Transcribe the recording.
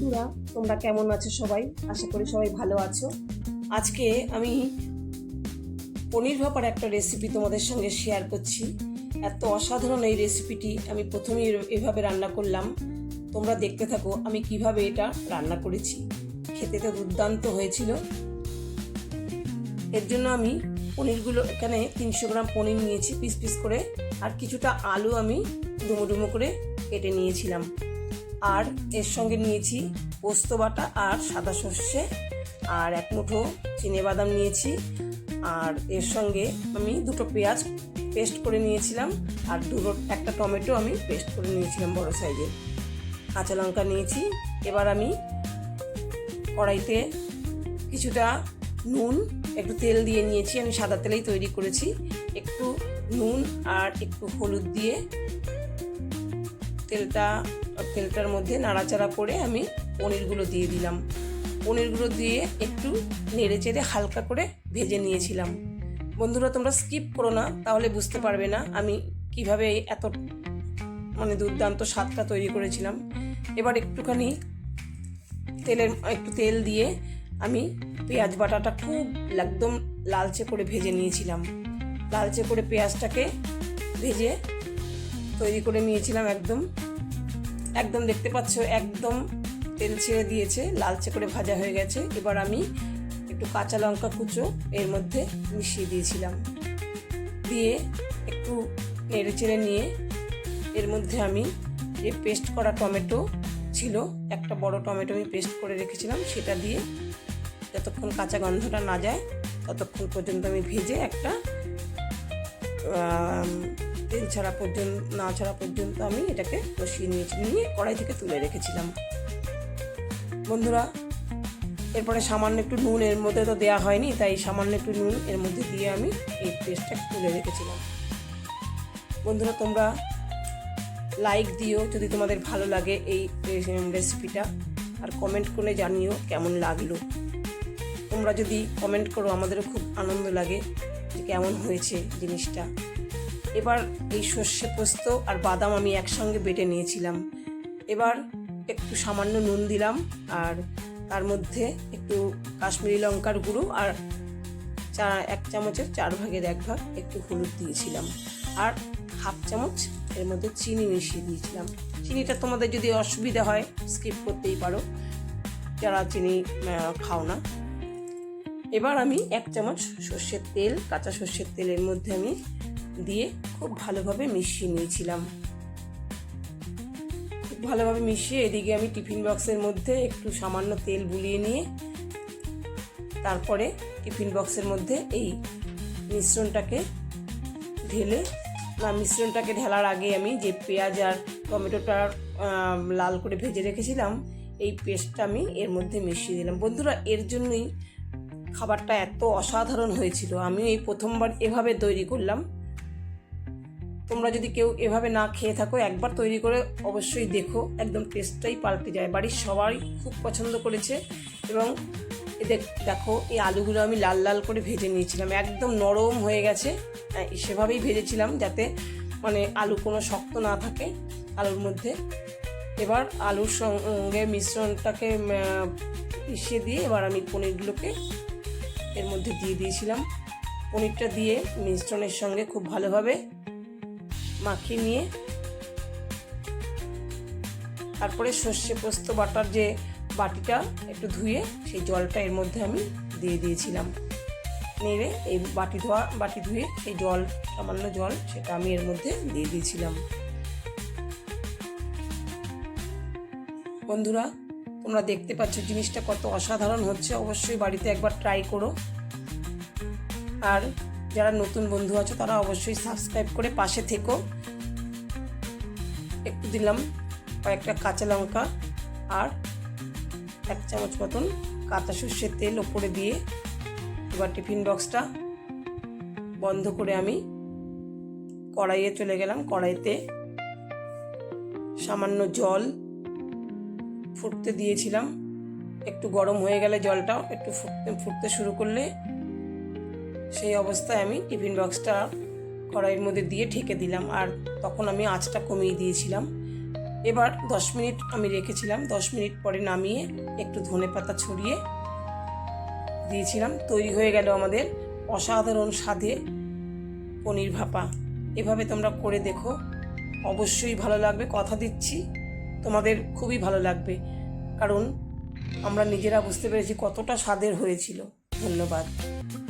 বন্ধুরা, তোমরা কেমন আছো সবাই? আশা করি সবাই ভালো আছো। আজকে আমি পনির ভাপার একটা রেসিপি তোমাদের সঙ্গে শেয়ার করছি। এত অসাধারণ এই রেসিপিটি আমি প্রথমেই এভাবে রান্না করলাম। তোমরা দেখতে থাকো আমি কীভাবে এটা রান্না করেছি। খেতে তো দুর্দান্ত হয়েছিল। এর জন্য আমি পনিরগুলো এখানে তিনশো গ্রাম পনির নিয়েছি, পিস পিস করে। আর কিছুটা আলু আমি ডুমো ডুমো করে কেটে নিয়েছিলাম। আর এর সঙ্গে নিয়েছি পোস্ত বাটা আর সাদা সর্ষে আর এক মুঠো বাদাম নিয়েছি। আর এর সঙ্গে আমি দুটো পেঁয়াজ পেস্ট করে নিয়েছিলাম আর দুটো, একটা টমেটো আমি পেস্ট করে নিয়েছিলাম বড় সাইজে। কাঁচা লঙ্কা নিয়েছি। এবার আমি কড়াইতে কিছুটা নুন, একটু তেল দিয়ে নিয়েছি। আমি সাদা তেলেই তৈরি করেছি। একটু নুন আর একটু হলুদ দিয়ে তেলটা, তেলটার মধ্যে নাড়াচাড়া করে আমি পনিরগুলো দিয়ে দিলাম। পনিরগুলো দিয়ে একটু নেড়ে চেড়ে হালকা করে ভেজে নিয়েছিলাম। বন্ধুরা, তোমরা স্কিপ করো না, তাহলে বুঝতে পারবে না আমি কীভাবে এত মানে দুর্দান্ত স্বাদটা তৈরি করেছিলাম। এবার একটুখানি তেলের, একটু তেল দিয়ে আমি পেঁয়াজ বাটাটা খুব একদম লালচে করে ভেজে নিয়েছিলাম। লালচে করে পেঁয়াজটাকে ভেজে তৈরি করে নিয়েছিলাম একদম। একদম দেখতে পাচ্ছ, একদম তেল ছেড়ে দিয়েছে, লালচে করে ভাজা হয়ে গেছে। এবার আমি একটু কাঁচা লঙ্কা কুচো এর মধ্যে মিশিয়ে দিয়েছিলাম। দিয়ে একটু নেড়ে চেড়ে নিয়ে এর মধ্যে আমি যে পেস্ট করা টমেটো ছিল, একটা বড় টমেটো আমি পেস্ট করে রেখেছিলাম, সেটা দিয়ে যতক্ষণ কাঁচা গন্ধটা না যায়, ততক্ষণ পর্যন্ত আমি ভেজে একটা তেল ছাড়া পর্যন্ত, না ছাড়া পর্যন্ত আমি এটাকে কষিয়ে নিয়েছি, নিয়ে কড়াই থেকে তুলে রেখেছিলাম। বন্ধুরা, এরপরে সামান্য একটু নুন এর মধ্যে তো দেওয়া হয়নি, তাই সামান্য একটু নুন এর মধ্যে দিয়ে আমি এই পেস্টটা তুলে রেখেছিলাম। বন্ধুরা, তোমরা লাইক দিও যদি তোমাদের ভালো লাগে এই রেসিপিটা আর কমেন্ট করে জানিও কেমন লাগল। তোমরা যদি কমেন্ট করো, আমাদেরও খুব আনন্দ লাগে যে কেমন হয়েছে জিনিসটা। এবার এই সর্ষে পোস্ত আর বাদাম আমি একসঙ্গে বেটে নিয়েছিলাম। এবার একটু সামান্য নুন দিলাম আর তার মধ্যে একটু কাশ্মীরি লঙ্কার গুঁড়ো আর চা, এক চামচের চার ভাগের এক ভাগ একটু হলুদ দিয়েছিলাম। আর হাফ চামচ এর মধ্যে চিনি মিশিয়ে দিয়েছিলাম। চিনিটা তোমাদের যদি অসুবিধা হয়, স্কিপ করতেই পারো। যারা চিনি খাও না। এবার আমি এক চামচ সর্ষের তেল, কাঁচা সর্ষের তেলের মধ্যে আমি দিয়ে খুব ভালোভাবে মিশিয়ে নিয়েছিলাম। খুব ভালোভাবে মিশিয়ে এদিকে আমি টিফিন বক্সের মধ্যে একটু সামান্য তেল বুলিয়ে নিয়ে, তারপরে টিফিন বক্সের মধ্যে এই মিশ্রণটাকে ঢেলে, না, মিশ্রণটাকে ঢেলার আগে আমি যে পেঁয়াজ আর টমেটোটা লাল করে ভেজে রেখেছিলাম, এই পেস্টটা আমি এর মধ্যে মিশিয়ে দিলাম। বন্ধুরা, এর জন্যই খাবারটা এত অসাধারণ হয়েছিল। আমিও এই প্রথমবার এভাবে তৈরি করলাম। তোমরা যদি কেউ এভাবে না খেয়ে থাকো, একবার তৈরি করে অবশ্যই দেখো। একদম টেস্টটাই পাল্টে যায়। বাড়ির সবাই খুব পছন্দ করেছে এবং এদের দেখো এই আলুগুলো আমি লাল লাল করে ভেজে নিয়েছিলাম। একদম নরম হয়ে গেছে। সেভাবেই ভেজেছিলাম যাতে মানে আলু কোনো শক্ত না থাকে আলুর মধ্যে। এবার আলুর সঙ্গে মিশ্রণটাকে মিশিয়ে দিয়ে এবার আমি পনিরগুলোকে এর মধ্যে দিয়ে দিয়েছিলাম। পনিরটা দিয়ে মিশ্রণের সঙ্গে খুব ভালোভাবে মাখিয়ে নিয়ে, তারপরে সর্ষে পোস্ত বাটার যে বাটিটা একটু ধুয়ে সেই জলটা এর মধ্যে আমি দিয়ে দিয়েছিলাম। নেড়ে এই বাটি ধোয়া, বাটি ধুয়ে সেই জল, সামান্য জল সেটা আমি এর মধ্যে দিয়ে দিয়েছিলাম। বন্ধুরা, তোমরা দেখতে পাচ্ছ জিনিসটা কত অসাধারণ হচ্ছে। অবশ্যই বাড়িতে একবার ট্রাই করো। আর যারা নতুন বন্ধু আছো, তারা অবশ্যই সাবস্ক্রাইব করে পাশে থেকো। একটু দিলাম কয়েকটা কাঁচা লঙ্কা আর এক চামচ মতন কাঁচা সর্ষের তেল ওপরে দিয়ে এবার টিফিন বক্সটা বন্ধ করে আমি কড়াইয়ে চলে গেলাম। কড়াইতে সামান্য জল ফুটতে দিয়েছিলাম। একটু গরম হয়ে গেলে জলটাও একটু ফুটতে ফুটতে শুরু করলে সেই অবস্থায় আমি টিফিন বক্সটা কড়াইয়ের মধ্যে দিয়ে ঢেকে দিলাম আর তখন আমি আঁচটা কমিয়ে দিয়েছিলাম। এবার দশ মিনিট আমি রেখেছিলাম। দশ মিনিট পরে নামিয়ে একটু ধনে পাতা ছড়িয়ে দিয়েছিলাম। তৈরি হয়ে গেল আমাদের অসাধারণ স্বাদে পনির ভাপা। এভাবে তোমরা করে দেখো। অবশ্যই ভালো লাগবে। কথা দিচ্ছি, তোমাদের খুবই ভালো লাগবে। কারণ আমরা নিজেরা বুঝতে পেরেছি কতটা স্বাদের হয়েছিল। ধন্যবাদ।